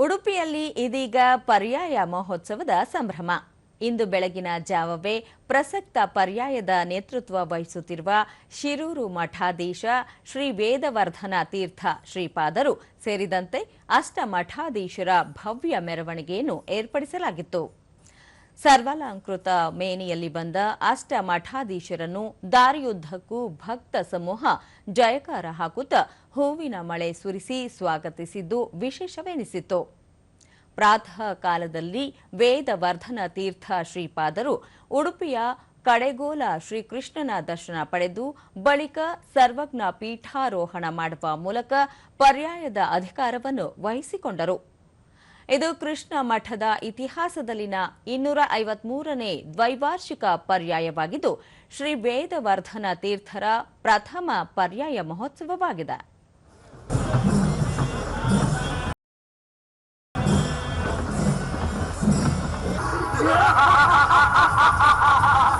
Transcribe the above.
ಉಡುಪಿಯಲ್ಲಿ ಇದೀಗ ಪರ್ಯಾಯ ಮಹೋತ್ಸವದ ಸಂಭ್ರಮ. ಇಂದು ಬೆಳಗಿನ ಜಾವವೇ ಪ್ರಸಕ್ತ ಪರ್ಯಾಯದ ನೇತೃತ್ವ ವಹಿಸುತ್ತಿರುವ ಶಿರೂರು ಮಠಾಧೀಶ ಶ್ರೀ ವೇದವರ್ಧನ ತೀರ್ಥ ಶ್ರೀಪಾದರು ಸೇರಿದಂತೆ ಅಷ್ಟ ಮಠಾಧೀಶರ ಭವ್ಯ ಮೆರವಣಿಗೆಯನ್ನು ಏರ್ಪಡಿಸಲಾಗಿತ್ತು. ಸರ್ವಾಲಂಕೃತ ಮೇನಿಯಲ್ಲಿ ಬಂದ ಅಷ್ಟ ಮಠಾಧೀಶರನ್ನು ದಾರಿಯುದ್ದಕ್ಕೂ ಭಕ್ತ ಸಮೂಹ ಜಯಕಾರ ಹಾಕುತ್ತಾ ಹೂವಿನ ಮಳೆ ಸುರಿಸಿ ಸ್ವಾಗತಿಸಿದ್ದು ವಿಶೇಷವೆನಿಸಿತು ಪ್ರಾತಃ ಕಾಲದಲ್ಲಿ ವೇದವರ್ಧನ ತೀರ್ಥ ಶ್ರೀಪಾದರು ಉಡುಪಿಯ ಕಡೆಗೋಲ ಶ್ರೀಕೃಷ್ಣನ ದರ್ಶನ ಪಡೆದು ಬಳಿಕ ಸರ್ವಜ್ಞ ಪೀಠಾರೋಹಣ ಮಾಡುವ ಮೂಲಕ ಪರ್ಯಾಯದ ಅಧಿಕಾರವನ್ನು ವಹಿಸಿಕೊಂಡರು. ಇದು ಕೃಷ್ಣ ಮಠದ ಇತಿಹಾಸದಲ್ಲಿನ ಇನ್ನೂರ ಐವತ್ಮೂರನೇ ದ್ವೈವಾರ್ಷಿಕ ಪರ್ಯಾಯವಾಗಿದ್ದು ಶ್ರೀ ವೇದವರ್ಧನ ತೀರ್ಥರ ಪ್ರಥಮ ಪರ್ಯಾಯ ಮಹೋತ್ಸವವಾಗಿದೆ.